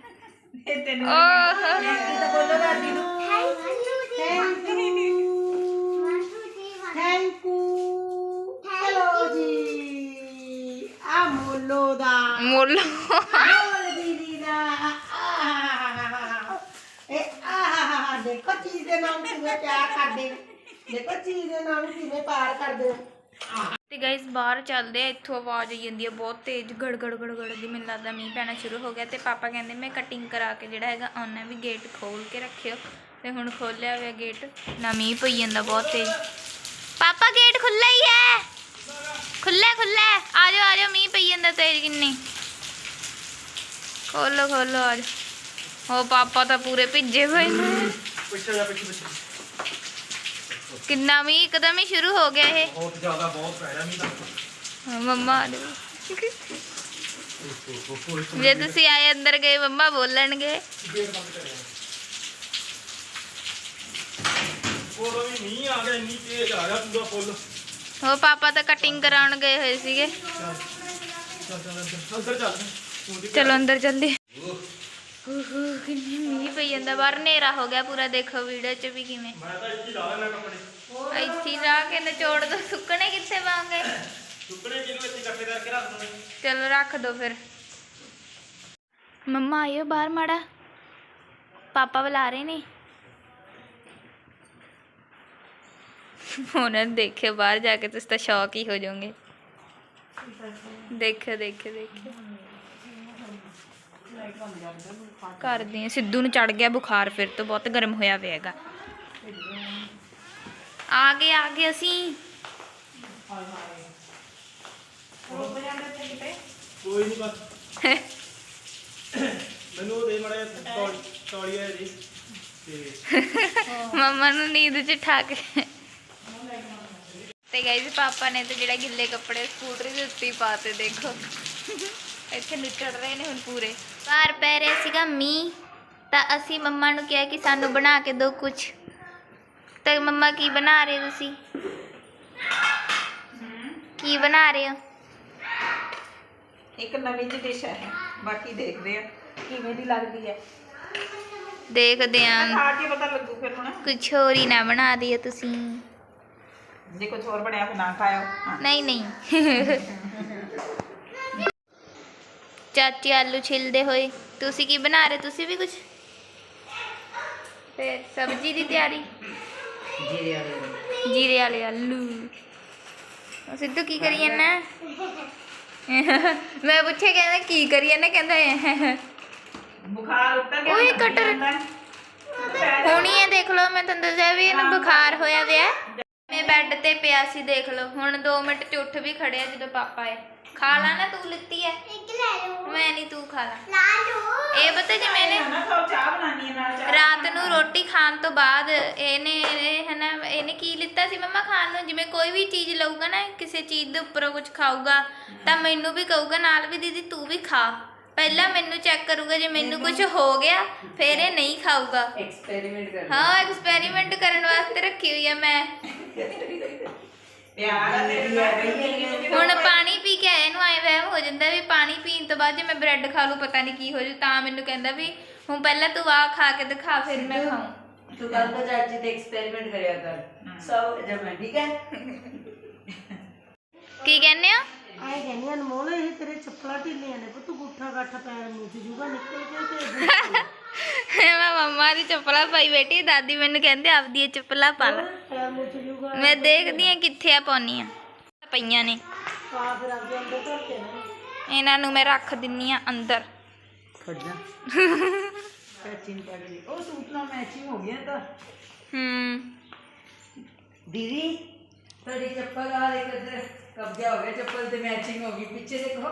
মূল্য ਦੇਖੋ ਚੀਜ਼ ਦੇ ਨਾਮ ਕਿਵੇਂ ਪਿਆਰ ਕਰਦੇ ਦੇਖੋ ਚੀਜ਼ ਦੇ ਨਾਮ ਕਿਵੇਂ ਪਿਆਰ ਕਰਦੇ ਤੇ ਗਾਇਸ ਬਾਹਰ ਚੱਲਦੇ ਆ, ਇੱਥੋਂ ਆਵਾਜ਼ ਆਈ ਜਾਂਦੀ ਹੈ ਬਹੁਤ ਤੇਜ਼ ਗੜ ਗੜ ਗੜ ਗੜ ਦੀ ਮੈਨੂੰ ਲੱਗਦਾ ਮੀਂਹ ਪੈਣਾ ਸ਼ੁਰੂ ਹੋ ਗਿਆ ਤੇ ਪਾਪਾ ਕਹਿੰਦੇ ਮੈਂ ਕਟਿੰਗ ਕਰਾ ਕੇ ਜਿਹੜਾ ਹੈਗਾ ਆਉਣਾ ਵੀ ਗੇਟ ਖੋਲ ਕੇ ਰੱਖਿਓ ਤੇ ਹੁਣ ਖੋਲਿਆ ਹੋਇਆ ਗੇਟ ਨਾ ਮੀਂਹ ਪਈ ਜਾਂਦਾ ਬਹੁਤ ਤੇਜ਼। ਪਾਪਾ ਗੇਟ ਖੁੱਲਾ ਹੀ ਹੈ। ਖੁੱਲਾ ਖੁੱਲਾ ਆ ਜਾਓ ਆ ਜਾਓ, ਮੀਂਹ ਪਈ ਜਾਂਦਾ ਤੇਜ਼ ਕਿੰਨੀ। ਖੋਲੋ ਖੋਲੋ ਆ ਜਾਓ। ਉਹ ਪਾਪਾ ਤਾਂ ਪੂਰੇ ਭਿੱਜੇ ਹੋਏ ਨੇ। ਪਿੱਛੇ ਜਾ, ਪਿੱਛੇ ਪਿੱਛੇ। ਕਿੰਨਾ ਮੀਂਹ ਇੱਕਦਮ ਹੀ ਸ਼ੁਰੂ ਹੋ ਗਿਆ ਇਹ। ਬਹੁਤ ਜ਼ਿਆਦਾ ਬਹੁਤ ਪੈ ਰਿਹਾ ਨਹੀਂ ਤਾਂ। ਹਾਂ, ਮੰਮਾ ਜਾਓ। ਜੇ ਤੁਸੀਂ ਆਏ ਅੰਦਰ ਗਏ ਮੰਮਾ ਬੋਲਣਗੇ। ਉਹ ਵੀ ਮੀਂਹ ਆ ਗਿਆ ਇੰਨੀ ਤੇਜ਼ ਆ ਗਿਆ ਪੂਰਾ ਫੁੱਲ। ਉਹ ਪਾਪਾ ਤਾਂ ਕਟਿੰਗ ਕਰਾਉਣ ਗਏ ਹੋਏ ਸੀਗੇ। ਚੱਲ ਅੰਦਰ ਅੰਦਰ ਚੱਲ ਤੂੰ ਦੀ ਚਲੋ ਅੰਦਰ ਚੱਲਦੇ ਓਹੋ ਕਿੰਨੀ ਮੀਂਹ ਪਈ ਜਾਂਦਾ ਬਾਹਰ ਹਨੇਰਾ ਹੋ ਗਿਆ ਪੂਰਾ ਦੇਖੋ ਵੀਡੀਓ 'ਚ ਵੀ ਕਿਵੇਂ। ਮੈਂ ਤਾਂ ਇੱਥੇ ਲਾ ਲੈਣਾ ਕੱਪੜੇ। ਇੱਥੇ ਲਾ ਕੇ ਨਿਚੋੜ ਦੋ ਸੁੱਕਣੇ ਕਿੱਥੇ ਪਾਉਂਗੇ? ਸੁੱਕਣੇ ਕਿਨੂੰ ਇੱਥੇ ਇਕੱਠੇ ਕਰਕੇ ਰੱਖ ਦੋ ਚਲੋ ਰੱਖ ਦੋ ਫਿਰ। ਮੰਮਾ ਆਇਓ ਬਾਹਰ ਮਾੜਾ। ਪਾਪਾ ਬੁਲਾ ਰਹੇ ਨੇ। ਉਹਨਾਂ ਨੇ ਦੇਖਿਓ ਬਾਹਰ ਜਾ ਕੇ ਤੁਸੀਂ ਤਾਂ ਸ਼ੌਕ ਹੀ ਹੋ ਜਾਓਗੇ। ਦੇਖਿਓ ਦੇਖਿਓ ਦੇਖਿਓ। ਕਰਦੇ ਆ ਸਿੱਧੂ ਨੂੰ ਚੜ ਗਿਆ ਬੁਖਾਰ ਫਿਰ ਤੋਂ ਬਹੁਤ ਗਰਮ ਹੋਇਆ ਪਿਆ ਹੈਗਾ। ਆ ਗਏ ਆ ਗਏ ਅਸੀਂ। ਕੋਈ ਨਹੀਂ ਬਸ। ਮੈਨੂੰ ਉਹ ਦੇ ਮੜਾ ਤੌਲੀਆ ਦੇ ਤੇ ਮੰਮਾ ਨੂੰ ਨੀਂਦ ਚ ਠਾ ਕੇ ਤੇ ਗਾਇਸ ਪਾਪਾ ਨੇ ਤੇ ਜਿਹੜਾ ਗਿੱਲੇ ਕੱਪੜੇ ਸਕੂਟਰੀ ਦੇ ਉੱਤੇ ਹੀ ਪਾਤੇ ਦੇਖੋ। ਇੱਥੇ ਨਿਚੜ ਰਹੇ ਨੇ ਹੁਣ ਪੂਰੇ। ਬਾਹਰ ਪੈ ਰਿਹਾ ਸੀਗਾ ਮੀਂਹ ਤਾਂ ਅਸੀਂ ਮੰਮਾ ਨੂੰ ਕਿਹਾ ਕਿ ਸਾਨੂੰ ਬਣਾ ਕੇ ਦਿਓ ਕੁਝ ਤੇ ਮੰਮਾ ਕੀ ਬਣਾ ਰਹੇ ਤੁਸੀਂ? ਕੀ ਬਣਾ ਰਹੇ ਹੋ? ਇੱਕ ਨਵੀਂ ਜਿਹੀ ਡਿਸ਼ ਹੈ ਬਾਕੀ ਦੇਖਦੇ ਆ ਕਿਵੇਂ ਦੀ ਲੱਗਦੀ ਹੈ। ਦੇਖਦੇ ਆਂ। ਖਾ ਕੇ ਪਤਾ ਲੱਗੂ ਫਿਰ ਹੁਣ। ਕੁਝ ਹੋਰ ਹੀ ਨਾ ਬਣਾ ਦਿਓ ਤੁਸੀਂ। ਜੇ ਕੁਝ ਹੋਰ ਬਣਿਆ ਫਿਰ ਨਾ ਖਾਇਓ। ਹਾਂ। ਨਹੀਂ ਨਹੀਂ। ਚਾਚੀ ਆਲੂ ਛਿਲਦੇ ਹੋਏ। ਤੁਸੀਂ ਕੀ ਬਣਾ ਰਹੇ? ਤੁਸੀਂ ਵੀ ਕੁਝ ਫਿਰ ਸਬਜ਼ੀ ਦੀ ਤਿਆਰੀ? ਜੀਰੇ ਵਾਲੇ। ਜੀਰੇ ਵਾਲੇ ਆਲੂ। ਉਹ ਸਿੱਧੂ ਕੀ ਕਰੀ ਜਾਂਦਾ? ਮੈਂ ਪੁੱਛਿਆ ਕਹਿੰਦਾ ਕੀ ਕਰੀ ਜਾਂਦਾ? ਕਹਿੰਦਾ ਬੁਖਾਰ ਉੱਤਰ ਗਿਆ। ਓਏ ਕਟਰ। ਹੁਣੀ ਇਹ ਦੇਖ ਲਓ ਮੈਂ ਤੁਹਾਨੂੰ ਦੱਸਿਆ ਵੀ ਇਹਨੂੰ ਬੁਖਾਰ ਹੋਇਆ ਵਿਆ ਮੈਂ ਬੈੱਡ ਤੇ ਪਿਆ ਸੀ ਦੇਖ ਲਓ। ਹੁਣ 2 ਮਿੰਟ ਚ ਉੱਠ ਵੀ ਖੜਿਆ ਜਦੋਂ ਪਾਪਾ ਆਏ। ਖਾ ਲਾ ਨਾ ਤੂੰ ਲਿੱਤੀ ਐ। ਮੈਂ ਨਹੀਂ ਤੂੰ ਖਾ ਲਾ। ਇਹ ਪਤਾ ਜਿਵੇਂ ਨੇ? ਨਾ ਖਾਓ ਚਾਹ ਬਣਾਉਣੀ ਹੈ ਨਾਲ ਚਾਹ ਰਾਤ ਨੂੰ ਰੋਟੀ ਖਾਣ ਤੋਂ ਬਾਅਦ ਇਹਨੇ ਇਹ ਹਨਾ ਇਹਨੇ ਕੀ ਲਿੱਤਾ ਸੀ ਮੰਮਾ ਖਾਣ ਨੂੰ? ਜਿਵੇਂ ਕੋਈ ਵੀ ਚੀਜ਼ ਲਊਗਾ ਨਾ ਕਿਸੇ ਚੀਜ਼ ਦੇ ਉੱਪਰੋਂ ਕੁਝ ਖਾਊਗਾ ਤਾਂ ਮੈਨੂੰ ਵੀ ਕਹੂਗਾ ਨਾਲ ਵੀ ਦੀਦੀ ਤੂੰ ਵੀ ਖਾ। ਪਹਿਲਾਂ ਮੈਨੂੰ ਚੈੱਕ ਕਰੂਗਾ ਜੇ ਮੈਨੂੰ ਕੁਝ ਹੋ ਗਿਆ ਫਿਰ ਇਹ ਨਹੀਂ ਖਾਊਗਾ। ਐਕਸਪੈਰੀਮੈਂਟ ਕਰ ਹਾਂ ਐਕਸਪੈਰੀਮੈਂਟ ਕਰਨ ਵਾਸਤੇ ਰੱਖੀ ਹੋਈ ਆ ਮੈਂ। ਪਿਆਰ ਆ ਤੇਰੀ ਬਈ ਹੁਣ ਪਾਣੀ ਪੀ ਕੇ ਆਏ ਨੂੰ ਆਏ ਵਹਿਮ ਹੋ ਜਾਂਦਾ ਵੀ ਪਾਣੀ ਪੀਣ ਤੋਂ ਬਾਅਦ ਜੇ ਮੈਂ ਬ੍ਰੈਡ ਖਾ ਲੂ ਪਤਾ ਨਹੀਂ ਕੀ ਹੋ ਜੂ ਤਾਂ ਮੈਨੂੰ ਕਹਿੰਦਾ ਵੀ ਹੁਣ ਪਹਿਲਾਂ ਤੂੰ ਆ ਖਾ ਕੇ ਦਿਖਾ ਫਿਰ ਮੈਂ ਖਾਉਂ ਤੂੰ ਕੱਲ ਤੋਂ ਚਾਚੀ ਤੇ ਐਕਸਪੈਰੀਮੈਂਟ ਕਰਿਆ ਕਰ। ਸਭ ਜਮਾ ਠੀਕ ਹੈ? ਕੀ ਕਹਿੰਦੇ ਆ ਆਏ ਕਹਿੰਦੀ ਅਨਮੋਲ ਇਹ ਤੇਰੇ ਚੱਪਲਾਂ ਢਿੱਲੀਆਂ ਨੇ ਪੁੱਤ ਗੁੱਠਾ ਗੱਠ ਪੈਰ ਮੁੱਝ ਜੂਗਾ ਨਿਕਲ ਕੇ ਤੇ ਮੈਂ ਮੰਮਾ ਦੀ ਚੱਪਲਾਂ ਪਾਈ ਬੈਠੀ ਦਾਦੀ ਮੈਨੂੰ ਕਹਿੰਦੇ ਆਪਦੀ ਚੱਪਲਾਂ ਪਾ ਲੈ। ਮੈਂ ਦੇਖਦੀ ਆ ਕਿੱਥੇ ਆ ਪਾਉਣੀ ਆ ਪਈਆਂ ਨੇ। ਇਹਨਾਂ ਨੂੰ ਮੈਂ ਰੱਖ ਦਿੰਨੀ ਆ ਅੰਦਰ। ਖੜ ਜਾ। ਚਾਚੀ ਨੂੰ ਪੜ ਲਈ। ਉਹ ਸੂਟ ਨਾਲ ਮੈਚਿੰਗ ਹੋ ਗਿਆ ਤਾਂ। ਹੂੰ। ਦੀਦੀ ਤੁਹਾਡੀ ਚੱਪਲ ਆ ਦੇਖ ਇੱਧਰ। ਕਬਜ਼ਾ ਹੋ ਗਿਆ ਚੱਪਲ ਤੇ ਮੈਚਿੰਗ ਹੋ ਗਈ। ਪਿੱਛੇ ਦੇਖੋ।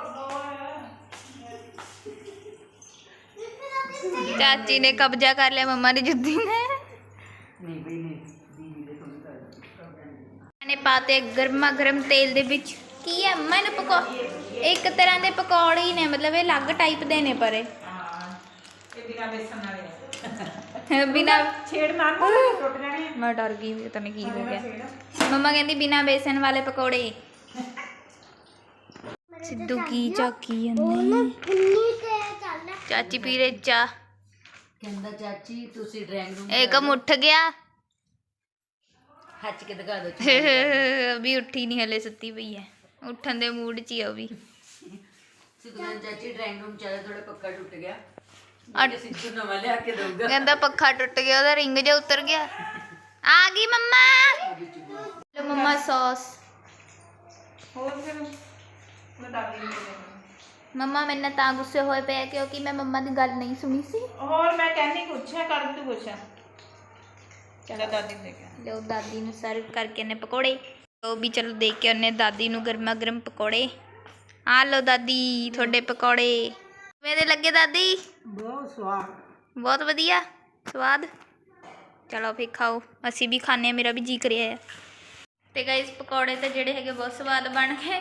ਚਾਚੀ ਨੇ ਕਬਜ਼ਾ ਕਰ ਲਿਆ ਮੰਮਾ ਦੀ ਜੁੱਤੀ ਨੇ। ਨਹੀਂ ਬਈ ਨਹੀਂ ਦੀਦੀ ਦੇ ਤੁਹਾਨੂੰ ਕਰ ਨੇ ਪਾਤੇ ਗਰਮਾ ਗਰਮ ਤੇਲ ਦੇ ਵਿੱਚ। ਕੀ ਹੈ ਮੰਮਾ ਇਹਨੂੰ ਪਕੌ ਇੱਕ ਤਰ੍ਹਾਂ ਦੇ ਪਕੌੜੇ ਹੀ ਨੇ ਮਤਲਬ ਇਹ ਅਲੱਗ ਟਾਈਪ ਦੇ ਨੇ ਪਰ ਇਹ। ਹਾਂ ਇਹ ਬਿਨਾ ਬੇਸਨ ਵਾਲੇ ਬਿਨਾ ਛੇੜ ਮਾਰ ਨਾ ਟੁੱਟ ਜਾਣੇ। ਮੈਂ ਡਰ ਗਈ ਪਤਾ ਨਹੀਂ ਕੀ ਹੋ ਗਿਆ। ਮੰਮਾ ਕਹਿੰਦੀ ਬਿਨਾ ਬੇਸਨ ਵਾਲੇ ਪਕੌੜੇ। ਸਿੱਧੂ ਕੀ ਚਾਕੀ ਜਾਂਦੇ। ਚਾਚੀ ਪੀਰੇ ਚਾ ਕਹਿੰਦਾ ਚਾਚੀ ਤੁਸੀਂ ਡਰਾਇੰਗ ਰੂਮ ਏਕਮ ਉੱਠ ਗਿਆ। ਹੱਚ ਕੇ ਦਿਖਾ ਦਿਓ ਅਭੀ ਉੱਠੀ ਨਹੀਂ ਹਲੇ ਸੁੱਤੀ ਪਈ ਹੈ ਉੱਠਣ ਦੇ ਮੂਡ 'ਚ ਹੀ ਆ ਉਹ ਵੀ। ਸਿੱਧੂ ਚਾਚੀ ਡਰਾਇੰਗ ਰੂਮ ਚੱਲ ਥੋੜਾ ਪੱਕਾ ਟੁੱਟ ਗਿਆ। ਅੱਡ- ਅੱਜ ਸਿੱਧੂ ਨਵਾਂ ਲਿਆ ਕੇ ਦਊਗਾ। ਕਹਿੰਦਾ ਪੱਖਾ ਟੁੱਟ ਗਿਆ ਉਹਦਾ ਰਿੰਗ ਜਿਹਾ ਉਤਰ ਗਿਆ। ਆ ਗਈ ਮੰਮਾ। ਲੋ ਮੰਮਾ ਸੌਸ ਹੋਰ ਫਿਰ? ਮੈਂ ਦਾਦੀ ਨੂੰ ਦੇ ਦੇਣਾ। ਮੰਮਾ ਮੇਰੇ ਨਾਲ ਤਾਂ ਗੁੱਸੇ ਹੋਏ ਪਏ ਆ ਕਿਉਂਕਿ ਮੈਂ ਮੰਮਾ ਦੀ ਗੱਲ ਨਹੀਂ ਸੁਣੀ ਸੀ। ਹੋਰ ਮੈਂ ਕਹਿੰਦੀ ਕੁਛ ਹੈ ਕਰ ਤੂੰ ਕੁਛ ਹੈ ਚਲੋ। ਦਾਦੀ ਨੂੰ ਦੇ ਕੇ ਆਉਣਾ। ਲੋ ਦਾਦੀ ਨੂੰ ਸਰਵ ਕਰਕੇ ਨੇ ਪਕੌੜੇ। ਉਹ ਵੀ ਚਲੋ ਦੇਖ ਕੇ ਉਹਨੇ ਦਾਦੀ ਨੂੰ ਗਰਮਾ ਗਰਮ ਪਕੌੜੇ। ਆ ਲੋ ਦਾਦੀ ਤੁਹਾਡੇ ਪਕੌੜੇ। ਮੇਰੇ ਲੱਗੇ ਦਾਦੀ? ਬਹੁਤ ਸਵਾਦ। ਬਹੁਤ ਵਧੀਆ ਸਵਾਦ। ਚਲੋ ਫੇਰ ਖਾਓ ਅਸੀਂ ਵੀ ਖਾਣੇ ਮੇਰਾ ਵੀ ਜੀ ਕਰਿਆ ਹੈ ਤੇ ਗਾਇਸ ਪਕੌੜੇ ਤਾਂ ਜਿਹੜੇ ਹੈਗੇ ਬਹੁਤ ਸਵਾਦ ਬਣ ਗਏ।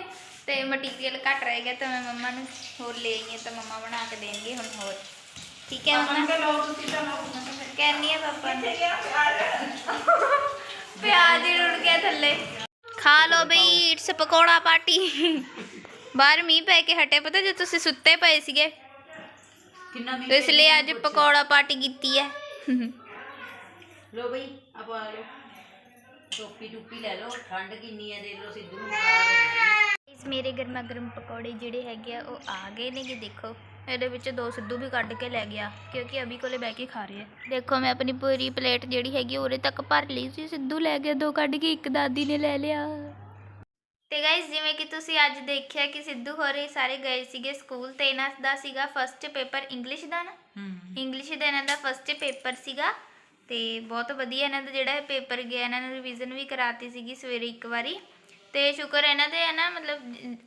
ਤੇ ਮਟੀਰੀਅਲ ਘੱਟ ਰਹਿ ਗਿਆ ਤਾਂ ਮੈਂ ਮੰਮਾ ਨੂੰ ਹੋਰ ਲੈ ਆਈ ਹਾਂ ਤਾਂ ਮੰਮਾ ਬਣਾ ਕੇ ਦੇਣਗੇ ਹੁਣ ਹੋਰ। ਠੀਕ ਹੈ ਪਾਪਾ ਮੰਮਾ? ਨੂੰ ਕਹ ਲਓ ਤੁਸੀਂ ਤਾਂ ਲਓ ਕਹਿੰਨੀ ਆ ਪਾਪਾ ਨੂੰ। ਪਿਆਜ਼ ਹੀ ਰੁੜ ਗਿਆ ਥੱਲੇ। ਖਾ ਲਓ ਬਈ ਇਟਸ ਪਕੌੜਾ ਪਾਰਟੀ ਬਾਹਰ ਮੀਂਹ ਪੈ ਕੇ ਹਟੇ ਪਤਾ ਜੇ ਤੁਸੀਂ ਸੁੱਤੇ ਪਏ ਸੀਗੇ? ਕਿੰਨਾ ਤੇ ਇਸ ਲਈ ਅੱਜ ਪਕੌੜਾ ਪਾਰਟੀ ਕੀਤੀ ਹੈ। ਲੋ ਬਈ ਆਪ ਆ ਲੋ ਟੋਪੀ ਟੁੱਪੀ ਲੈ ਲਓ ਠੰਡ ਕਿੰਨੀ ਹੈ ਦੇਖ ਲਓ ਸਿੱਧੂ ਨੂੰ ਬੁਖਾਰ ਹੋ ਗਿਆ ਇਸ ਮੇਰੇ ਗਰਮਾ ਗਰਮ ਪਕੌੜੇ ਜਿਹੜੇ ਹੈਗੇ ਆ ਉਹ ਆ ਗਏ ਨੇ ਕਿ ਦੇਖੋ। ਇਹਦੇ ਵਿੱਚ ਦੋ ਸਿੱਧੂ ਵੀ ਕੱਢ ਕੇ ਲੈ ਗਿਆ ਕਿਉਂਕਿ ਅਭੀ ਕੋਲੇ ਬਹਿ ਕੇ ਖਾ ਰਿਹਾ ਦੇਖੋ ਮੈਂ ਆਪਣੀ ਪੂਰੀ ਪਲੇਟ ਜਿਹੜੀ ਹੈਗੀ ਉਰੇ ਤੱਕ ਭਰ ਲਈ ਸੀ। ਸਿੱਧੂ ਲੈ ਗਿਆ ਦੋ ਕੱਢ ਕੇ ਇੱਕ ਦਾਦੀ ਨੇ ਲੈ ਲਿਆ। ਤੇ ਗਾਇਸ ਜਿਵੇਂ ਕਿ ਤੁਸੀਂ ਅੱਜ ਦੇਖਿਆ ਕਿ ਸਿੱਧੂ ਹੋਰੇ ਸਾਰੇ ਗਏ ਸੀਗੇ ਸਕੂਲ ਤੇ ਇਹਨਾਂ ਦਾ ਸੀਗਾ ਫਸਟ ਪੇਪਰ ਇੰਗਲਿਸ਼ ਦਾ ਨਾ? ਇੰਗਲਿਸ਼ ਦਾ ਇਹਨਾਂ ਦਾ ਫਸਟ ਪੇਪਰ ਸੀਗਾ ਤੇ ਬਹੁਤ ਵਧੀਆ ਇਹਨਾਂ ਦਾ ਜਿਹੜਾ ਪੇਪਰ ਗਿਆ ਇਹਨਾਂ ਨੇ ਰਿਵੀਜ਼ਨ ਵੀ ਕਰਾਤੀ ਸੀਗੀ ਸਵੇਰੇ ਇੱਕ ਵਾਰੀ। ਤੇ ਸ਼ੁਕਰ ਇਹਨਾਂ ਦੇ ਹੈ ਨਾ ਮਤਲਬ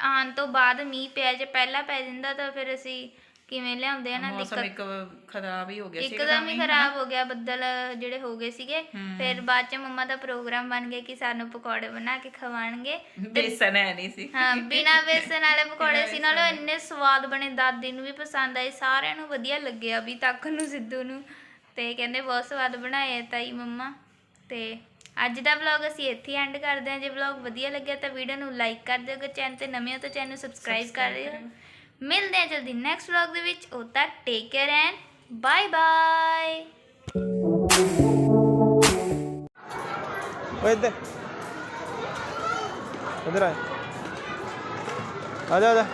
ਆਉਣ ਤੋਂ ਬਾਅਦ ਮੀਂਹ ਪਿਆ ਜੇ ਪਹਿਲਾਂ ਪੈ ਜਾਂਦਾ ਤਾਂ ਫਿਰ ਅਸੀਂ ਕਿਵੇਂ ਲਿਆਉਂਦੇ ਆ ਨਾ ਮੌਸਮ ਇੱਕ ਖਰਾਬ ਹੀ ਹੋ ਗਿਆ ਸੀ ਇੱਕਦਮ ਹੀ ਖਰਾਬ ਹੋ ਗਿਆ ਬੱਦਲ ਜਿਹੜੇ ਹੋ ਗਏ ਸੀਗੇ। ਫਿਰ ਬਾਅਦ ਚ ਮੰਮਾ ਦਾ ਪ੍ਰੋਗਰਾਮ ਬਣ ਗਿਆ ਕਿ ਸਾਨੂੰ ਪਕੌੜੇ ਬਣਾ ਕੇ ਖਵਾਣਗੇ ਬੇਸਨ ਹੈ ਨਹੀਂ ਸੀ। ਹਾਂ ਬਿਨਾ ਬੇਸਨ ਵਾਲੇ ਪਕੌੜੇ ਸੀ। ਨਾਲੇ ਇੰਨੇ ਸਵਾਦ ਬਣੇ ਦਾਦੀ ਨੂੰ ਵੀ ਪਸੰਦ ਆਏ ਸਾਰਿਆਂ ਨੂੰ ਵਧੀਆ ਲੱਗਿਆ ਵੀ ਤੱਕ ਨੂੰ ਸਿੱਧੂ ਨੂੰ। ਤੇ ਕਹਿੰਦੇ ਬਹੁਤ ਸਵਾਦ ਬਣਾਏ ਤਾਈ ਮੰਮਾ। ਤੇ ਅੱਜ ਦਾ ਵਲੌਗ ਅਸੀਂ ਇੱਥੇ ਐਂਡ ਕਰਦੇ ਹਾਂ। ਜੇ ਵਲੌਗ ਵਧੀਆ ਲੱਗਿਆ ਤਾਂ ਵੀਡੀਓ ਨੂੰ ਲਾਈਕ ਕਰ ਦਿਓ। ਅਗਰ ਚੈਨਲ ਤੇ ਨਵੇਂ ਹੋ ਤਾਂ ਚੈਨਲ ਨੂੰ ਸਬਸਕ੍ਰਾਈਬ ਕਰ ਦਿਓ ਮਿਲਦੇ ਹਾਂ ਜਲਦੀ ਨੈਕਸਟ ਵਲੌਗ ਦੇ ਵਿੱਚ। ਉਦੋਂ ਤੱਕ take care and bye bye ਓਏ ਇੱਧਰ। ਇੱਧਰ ਆ। ਆ ਜਾ ਆ ਜਾ।